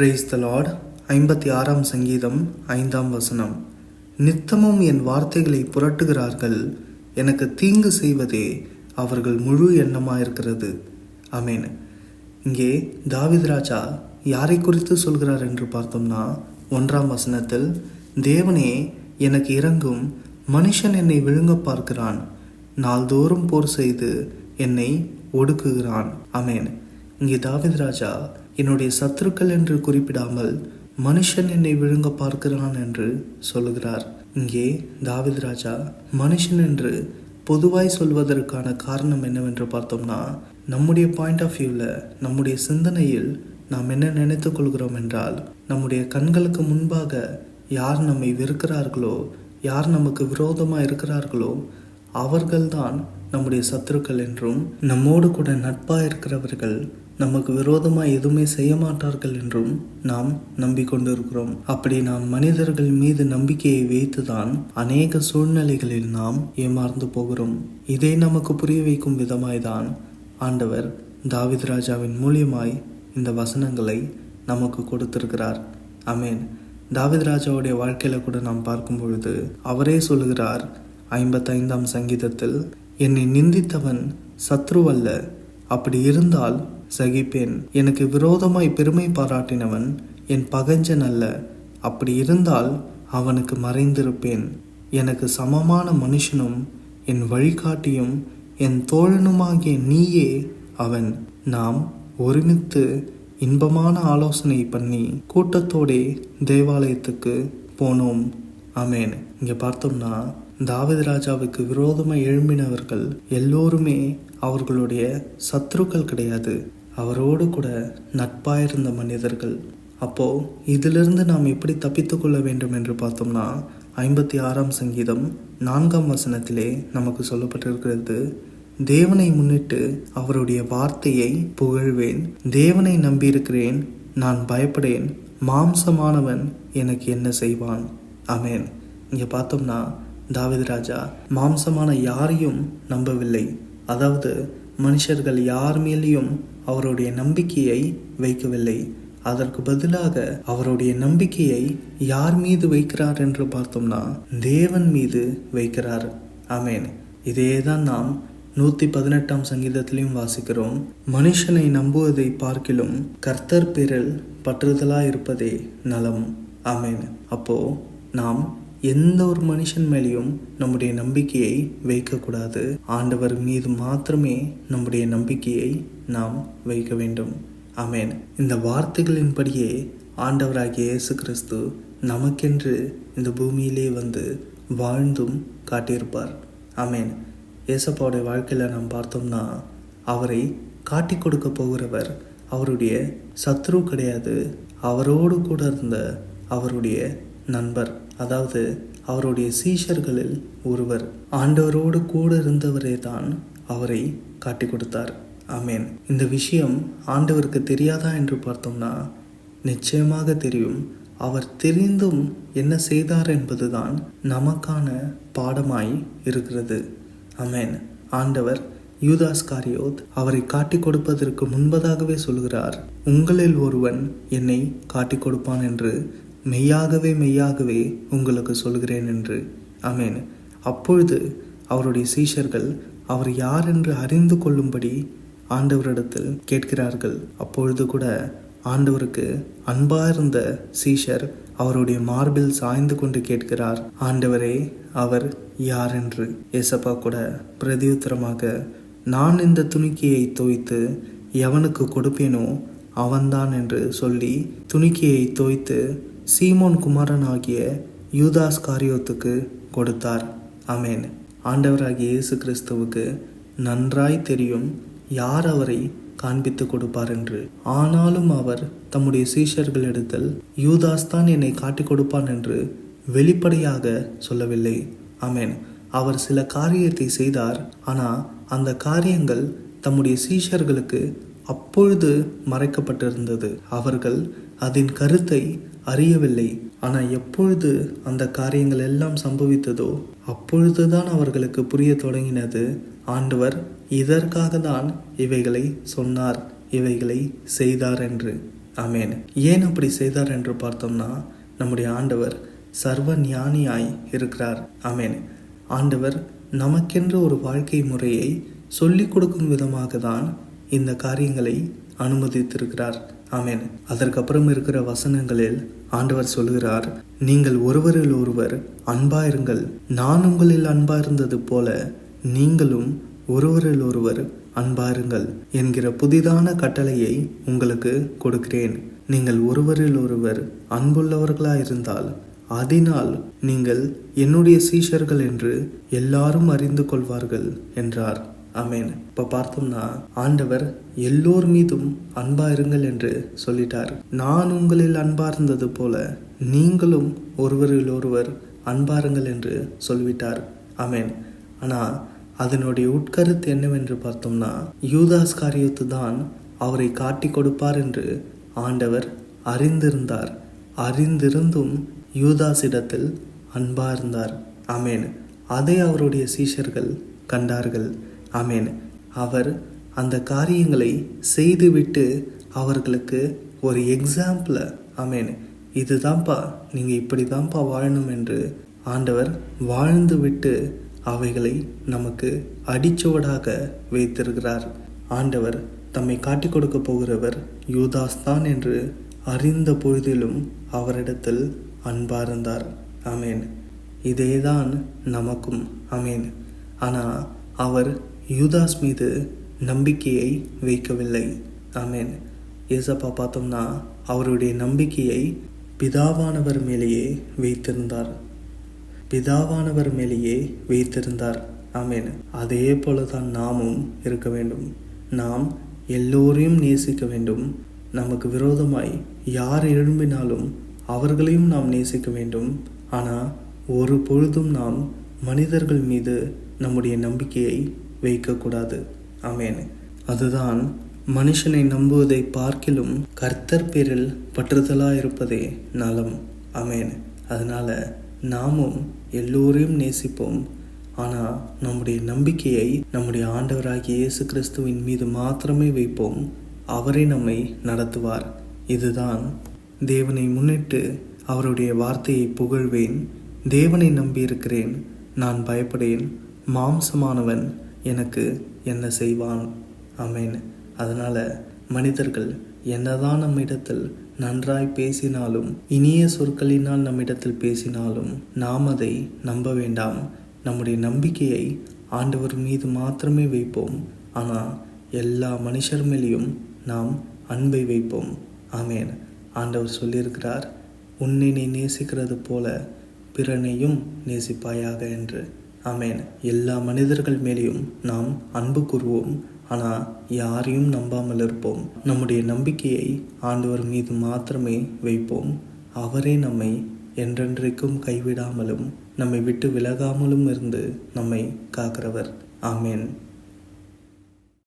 Brace த Lord ஐம்பத்தி ஆறாம் சங்கீதம் ஐந்தாம் வசனம். நித்தமும் என் வார்த்தைகளை புரட்டுகிறார்கள். எனக்கு தீங்கு செய்வதே அவர்கள் முழு எண்ணமாயிருக்கிறது. அமேன் இங்கே தாவித் ராஜா யாரை குறித்து சொல்கிறார் என்று பார்த்தோம்னா ஒன்றாம் வசனத்தில் தேவனே எனக்கு இறங்கும் மனுஷன் என்னை விழுங்க பார்க்கிறான். நாள்தோறும் போர் செய்து என்னை ஒடுக்குகிறான். அமேன் இங்கே தாவித் ராஜா என்னுடைய சத்துருக்கள் என்று குறிப்பிடாமல் மனுஷன் என்னை விழுங்க பார்க்கிறான் என்று சொல்லுகிறார். இங்கே தாவித் ராஜா மனுஷன் என்று பொதுவாய் சொல்வதற்கான காரணம் என்னவென்று பார்த்தோம்னா நம்முடைய பாயிண்ட் ஆஃப் வியூவில் நம்முடைய சிந்தனையில் நாம் என்ன நினைத்து கொள்கிறோம் என்றால் நம்முடைய கண்களுக்கு முன்பாக யார் நம்மை வெறுக்கிறார்களோ யார் நமக்கு விரோதமாக இருக்கிறார்களோ அவர்கள்தான் நம்முடைய சத்துருக்கள் என்றும் நம்மோடு கூட நட்பாக இருக்கிறவர்கள் நமக்கு விரோதமாக எதுவுமே செய்ய மாட்டார்கள் என்றும் நாம் நம்பிக்கொண்டிருக்கிறோம். அப்படி நாம் மனிதர்கள் மீது நம்பிக்கையை வைத்துதான் அநேக சூழ்நிலைகளில் நாம் ஏமாறந்து போகிறோம். இதை நமக்கு புரிய வைக்கும் விதமாய்தான் ஆண்டவர் தாவித் ராஜாவின் மூலியமாய் இந்த வசனங்களை நமக்கு கொடுத்திருக்கிறார். அமேன் தாவித் ராஜாவுடைய வாழ்க்கையில கூட நாம் பார்க்கும் பொழுது அவரே சொல்லுகிறார் ஐம்பத்தைந்தாம் சங்கீதத்தில் என்னை நிந்தித்தவன் சத்ருவல்ல அப்படி இருந்தால் சகிப்பேன். எனக்கு விரோதமாய் பெருமை பாராட்டினவன் என் பகஞ்சன் அல்ல. அப்படி இருந்தால் அவனுக்கு மறைந்திருப்பேன். எனக்கு சமமான மனுஷனும் என் வழிகாட்டியும் என் தோழனுமாகிய நீயே அவன். நாம் ஒருமித்து இன்பமான ஆலோசனை பண்ணி கூட்டத்தோடே தேவாலயத்துக்கு போனோம். ஆமேன். இங்கே பார்த்தோம்னா தாவீது ராஜாவுக்கு விரோதமாக எழும்பினவர்கள் எல்லோருமே அவர்களுடைய சத்ருக்கள் கிடையாது. அவரோடு கூட நட்பாயிருந்த மனிதர்கள். அப்போது இதிலிருந்து நாம் எப்படி தப்பித்து கொள்ள வேண்டும் என்று பார்த்தோம்னா ஐம்பத்தி ஆறாம் சங்கீதம் நான்காம் வசனத்திலே நமக்கு சொல்லப்பட்டிருக்கிறது. தேவனை முன்னிட்டு அவருடைய வார்த்தையை புகழ்வேன். தேவனை நம்பியிருக்கிறேன் நான் பயப்படேன். மாம்சமானவன் எனக்கு என்ன செய்வான்? அமேன் இங்கே பார்த்தோம்னா தாவித ராஜா மாம்சமான யாரையும் நம்பவில்லை. அதாவது மனுஷர்கள் யார் மேலேயும் அவருடைய நம்பிக்கையை வைக்கவில்லை. அதற்கு பதிலாக அவருடைய நம்பிக்கையை யார் மீது வைக்கிறார் என்று பார்த்தோம்னா தேவன் மீது வைக்கிறார். ஆமேன். இதே தான் நாம் நூத்தி பதினெட்டாம் சங்கீதத்திலையும் வாசிக்கிறோம். மனுஷனை நம்புவதை பார்க்கிலும் கர்த்தர் பேரில் பற்றுதலா இருப்பதே நலம். ஆமேன். அப்போ நாம் எந்த ஒரு மனுஷன் மேலேயும் நம்முடைய நம்பிக்கையை வைக்கக்கூடாது. ஆண்டவர் மீது மாத்திரமே நம்முடைய நம்பிக்கையை நாம் வைக்க வேண்டும். ஆமேன். இந்த வார்த்தைகளின்படியே ஆண்டவராகிய இயேசு கிறிஸ்து நமக்கென்று இந்த பூமியிலே வந்து வாழ்ந்தும் காட்டியிருப்பார். ஆமேன். இயேசப்பாவுடைய வாழ்க்கையில் நாம் பார்த்தோம்னா அவரை காட்டி கொடுக்க போகிறவர் அவருடைய சத்ரு கிடையாது. அவரோடு கூட இருந்த அவருடைய நண்பர் அதாவது அவருடைய சீஷர்களில் ஒருவர் ஆண்டவரோடு கூட இருந்தவரே தான் அவரை காட்டி கொடுத்தார். ஆமேன். இந்த விஷயம் ஆண்டவருக்கு தெரியாதா என்று பார்த்தோம்னா நிச்சயமாக தெரியும். அவர் தெரிந்தும் என்ன செய்தார் என்பதுதான் நமக்கான பாடமாய் இருக்கிறது. அமேன் ஆண்டவர் யூதாஸ் காரியோத் அவரை காட்டி கொடுப்பதற்கு முன்பதாகவே சொல்கிறார் உங்களில் ஒருவன் என்னை காட்டி கொடுப்பான் என்று மெய்யாகவே மெய்யாகவே உங்களுக்கு சொல்கிறேன் என்று. அமேன் அப்பொழுது அவருடைய சீஷர்கள் அவர் யார் என்று அறிந்து கொள்ளும்படி ஆண்டவரிடத்தில் கேட்கிறார்கள். அப்பொழுது கூட ஆண்டவருக்கு அன்பாயிருந்த சீஷர் அவருடைய மார்பில் சாய்ந்து கொண்டு கேட்கிறார். ஆண்டவரே அவர் யார் என்று. ஏசப்பா கூட பிரதியுத்தரமாக நான் இந்த துணிக்கையை தோய்த்து எவனுக்கு கொடுப்பேனோ அவன்தான் என்று சொல்லி துணிக்கையை தோய்த்து சீமோன் குமாரன் ஆகிய யூதாஸ் காரியோத்துக்கு கொடுத்தார். அமேன் ஆண்டவராகிய இயேசு கிறிஸ்துவுக்கு நன்றாய் தெரியும் யார் அவரை காண்பித்து கொடுப்பார் என்று. ஆனாலும் அவர் தம்முடைய சீஷர்களிடத்தில் யூதாஸ் தான் என்னை காட்டிக் கொடுப்பான் என்று வெளிப்படையாக சொல்லவில்லை. அமேன் அவர் சில காரியத்தை செய்தார். ஆனால் அந்த காரியங்கள் தம்முடைய சீஷர்களுக்கு அப்பொழுது மறைக்கப்பட்டிருந்தது. அவர்கள் அதன் கருத்தை அறியவில்லை. ஆனால் எப்பொழுது அந்த காரியங்கள் எல்லாம் சம்பவித்ததோ அப்பொழுதுதான் அவர்களுக்கு புரிய தொடங்கினது. ஆண்டவர் இதற்காக தான் இவைகளை சொன்னார் இவைகளை செய்தார் என்று. ஆமேன். ஏன் அப்படி செய்தார் என்று பார்த்தோம்னா நம்முடைய ஆண்டவர் சர்வ ஞானியாய் இருக்கிறார். ஆமேன். ஆண்டவர் நமக்கென்ற ஒரு வாழ்க்கை முறையை சொல்லிக் கொடுக்கும் விதமாக தான் இந்த காரியங்களை அனுமதித்திருக்கிறார். ஆமேன். அதற்கப்புறம் இருக்கிற வசனங்களில் ஆண்டவர் சொல்கிறார் நீங்கள் ஒருவரில் ஒருவர் அன்பாயிருங்கள். நான் உங்களில் அன்பாயிருந்தது போல நீங்களும் ஒருவரில் ஒருவர் அன்பாருங்கள் என்கிற புதிதான கட்டளையை உங்களுக்கு கொடுக்கிறேன். நீங்கள் ஒருவரில் ஒருவர் அன்புள்ளவர்களாயிருந்தால் அதனால் நீங்கள் என்னுடைய சீஷர்கள் என்று எல்லாரும் அறிந்து கொள்வார்கள் என்றார். ஆமேன். இப்போ பார்த்தோம்னா ஆண்டவர் எல்லோர் மீதும் அன்பா இருங்கள் என்று சொல்லிட்டார். நான் உங்களில் அன்பா இருந்தது போல நீங்களும் ஒருவரில் ஒருவர் அன்பாருங்கள் என்று சொல்லிவிட்டார். ஆமேன். ஆனால் அதனுடைய உட்கருத்து என்னவென்று பார்த்தோம்னா யூதாஸ் காரியத்து தான் அவரை காட்டி கொடுப்பார் என்று ஆண்டவர் அறிந்திருந்தார். அறிந்திருந்தும் யூதாஸிடத்தில் அன்பா இருந்தார். ஆமேன். அதை அவருடைய சீஷர்கள் கண்டார்கள். ஆமேன். அவர் அந்த காரியங்களை செய்துவிட்டு அவர்களுக்கு ஒரு எக்ஸாம்பிளை ஆமேன். இதுதான்ப்பா நீங்கள் இப்படி தான்ப்பா வாழணும் என்று ஆண்டவர் வாழ்ந்து விட்டு அவைகளை நமக்கு அடிச்சுவடாக வைத்திருக்கிறார். ஆண்டவர் தம்மை காட்டிக் கொடுக்க போகிறவர் யூதாஸ் தான் என்று அறிந்த பொழுதிலும் அவரிடத்தில் அன்பார்ந்தார். ஆமேன். இதேதான் நமக்கும் அமேன் ஆனால் அவர் யூதாஸ் மீது நம்பிக்கையை வைக்கவில்லை. ஆமேன். ஏசப்பா பார்த்தோம்னா அவருடைய நம்பிக்கையை பிதாவானவர் மேலேயே வைத்திருந்தார். பிதாவானவர் மேலேயே வைத்திருந்தார். ஆமேன். அதே போல தான் நாமும் இருக்க வேண்டும். நாம் எல்லோரையும் நேசிக்க வேண்டும். நமக்கு விரோதமாய் யார் எழும்பினாலும் அவர்களையும் நாம் நேசிக்க வேண்டும். ஆனால் ஒரு பொழுதும் நாம் மனிதர்கள் மீது நம்முடைய நம்பிக்கையை வைக்கக்கூடாது. ஆமேன். அதுதான் மனுஷனை நம்புவதை பார்க்கிலும் கர்த்தர் பேரில் பற்றுதலாக இருப்பதே நலம். ஆமேன். அதனால் நாமும் எல்லோரையும் நேசிப்போம். ஆனால் நம்முடைய நம்பிக்கையை நம்முடைய ஆண்டவராகிய இயேசு கிறிஸ்துவின் மீது மாத்திரமே வைப்போம். அவரே நம்மை நடத்துவார். இதுதான் தேவனை முன்னிட்டு அவருடைய வார்த்தையை புகழ்வேன். தேவனை நம்பியிருக்கிறேன். நான் பயப்படேன். மாம்சமானவன் எனக்கு என்ன செய்வான்? அமேன். அதனால் மனிதர்கள் என்னதான் நம்மிடத்தில் நன்றாய் பேசினாலும் இனிய சொற்களினால் நம்மிடத்தில் பேசினாலும் நாம் அதை நம்ப வேண்டாம். நம்முடைய நம்பிக்கையை ஆண்டவர் மீது மாத்திரமே வைப்போம். ஆனால் எல்லா மனுஷர் மேலேயும் நாம் அன்பை வைப்போம். ஆமேன். ஆண்டவர் சொல்லியிருக்கிறார் உன்னை நீ நேசிக்கிறது போல பிறனையும் நேசிப்பாயாக என்று. ஆமேன். எல்லா மனிதர்கள் மேலேயும் நாம் அன்பு கூறுவோம். ஆனால் யாரையும் நம்பாமல் இருப்போம். நம்முடைய நம்பிக்கையை ஆண்டவர் மீது மாத்திரமே வைப்போம். அவரே நம்மை என்றென்றைக்கும் கைவிடாமலும் நம்மை விட்டு விலகாமலும் இருந்து நம்மை காக்கிறவர். ஆமேன்.